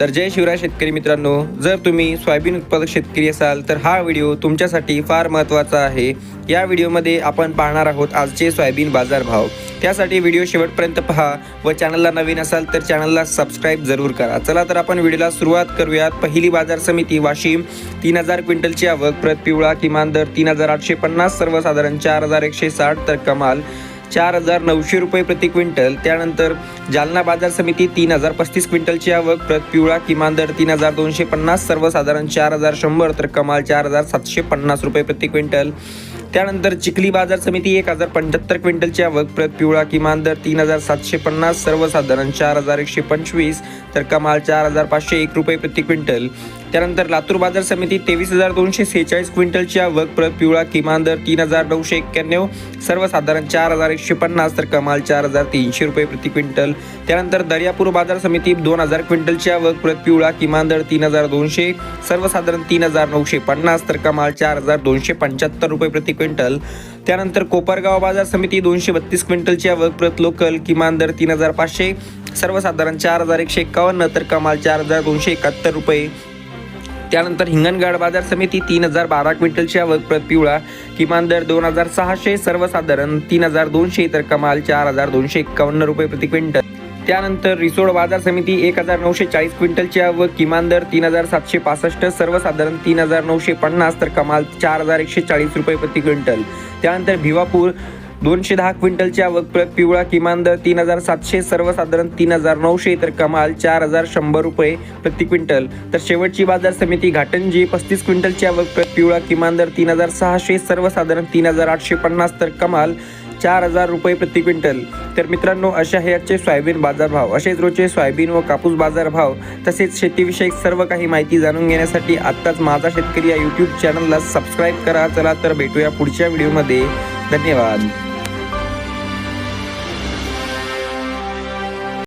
तर जय शिवराय शेतकरी मित्रांनो. जर तुम्ही सोयाबीन उत्पादक शेतकरी असाल तर हा व्हिडिओ तुमच्यासाठी फार महत्त्वाचा आहे. या व्हिडिओमध्ये आपण पाहणार आहोत आजचे सोयाबीन बाजारभाव. त्यासाठी व्हिडिओ शेवटपर्यंत पहा. व चॅनलला नवीन असाल तर चॅनलला सबस्क्राईब जरूर करा. चला तर आपण व्हिडिओला सुरुवात करूयात. पहिली बाजार समिती वाशिम. तीन हजार क्विंटलची आवक. प्रत पिवळा किमान दर तीन हजार आठशे पन्नास सर्वसाधारण चार हजार एकशे साठ तर कमाल. चार हजार नऊशे रुपये प्रति क्विंटल. त्यानंतर जालना बाजार समिती तीन हजार पस्तीस क्विंटलची आवक. प्रत पिवळा किमान दर तीन हजार दोनशे पन्नास सर्वसाधारण चार हजार शंभर तर कमाल चार हजार सातशे पन्नास रुपये प्रति क्विंटल. त्यानंतर चिखली बाजार समिती एक हजार पंच्याहत्तर क्विंटलची आवक. प्रत पिवळा किमान दर तीन हजार सातशे पन्नास सर्वसाधारण चार हजार एकशे पंचवीस तर कमाल चार हजार पाचशे एक रुपये प्रति क्विंटल. त्यानंतर लातूर बाजार समिती तेवीस हजार दोनशे सेहेचाळीस क्विंटलची आवक प्रत पिवळा किमान दर तीन हजार नऊशे एक्क्याण्णव सर्वसाधारण चार हजार एकशे पन्नास तर कमाल चार हजार तीनशे रुपये प्रति क्विंटल. त्यानंतर दर्यापूर बाजार समिती दोन हजार क्विंटलची आवक प्रत पिवळा किमान दर तीन हजार दोनशे सर्वसाधारण तीन हजार नऊशे पन्नास तर कमाल चार हजार दोनशे पंच्याहत्तर रुपये प्रति क्विंटल. त्यानंतर कोपरगाव बाजार समिती दोनशे बत्तीस क्विंटलची आवक प्रत लोकल किमान दर तीन हजार पाचशे सर्वसाधारण चार हजार एकशे एकावन्न तर कमाल चार हजार दोनशे एकाहत्तर रुपये. त्यानंतर हिंगणघाट बाजार समिती तीन हजार बारा क्विंटलच्या आवक पिवळा किमान दर दोन हजार सहाशे सर्वसाधारण तीन हजार दोनशे तर कमाल चार हजार दोनशे एक्कावन्न रुपये प्रति क्विंटल. त्यानंतर रिसोड बाजार समिती एक हजार नऊशे चाळीस क्विंटलच्या व किमान दर तीन हजार सातशे पासष्ट सर्वसाधारण तीन हजार नऊशे पन्नास तर कमाल चार हजार एकशे चाळीस रुपये प्रति क्विंटल. त्यानंतर भिवापूर दोनशे दहा क्विंटलची आवक प्रत पिवळा किमान दर तीन हजार सातशे सर्वसाधारण तीन हजार नऊशे तर कमाल चार हजार शंभर रुपये प्रति क्विंटल. तर शेवटची बाजार समिती घाटंजी पस्तीस क्विंटलची आवक प्रत पिवळा किमान दर तीन हजार सहाशे सर्वसाधारण तीन हजार आठशे पन्नास तर कमाल चार हजार रुपये प्रति क्विंटल. तर मित्रांनो अशा हे आजचे सोयाबीन बाजारभाव असेच रोजचे सोयाबीन व कापूस बाजारभाव तसेच शेतीविषयक सर्व काही माहिती जाणून घेण्यासाठी आत्ताच माझा शेतकरी या यूट्यूब चॅनलला सबस्क्राईब करा. चला तर भेटूया पुढच्या व्हिडिओमध्ये धन्यवाद.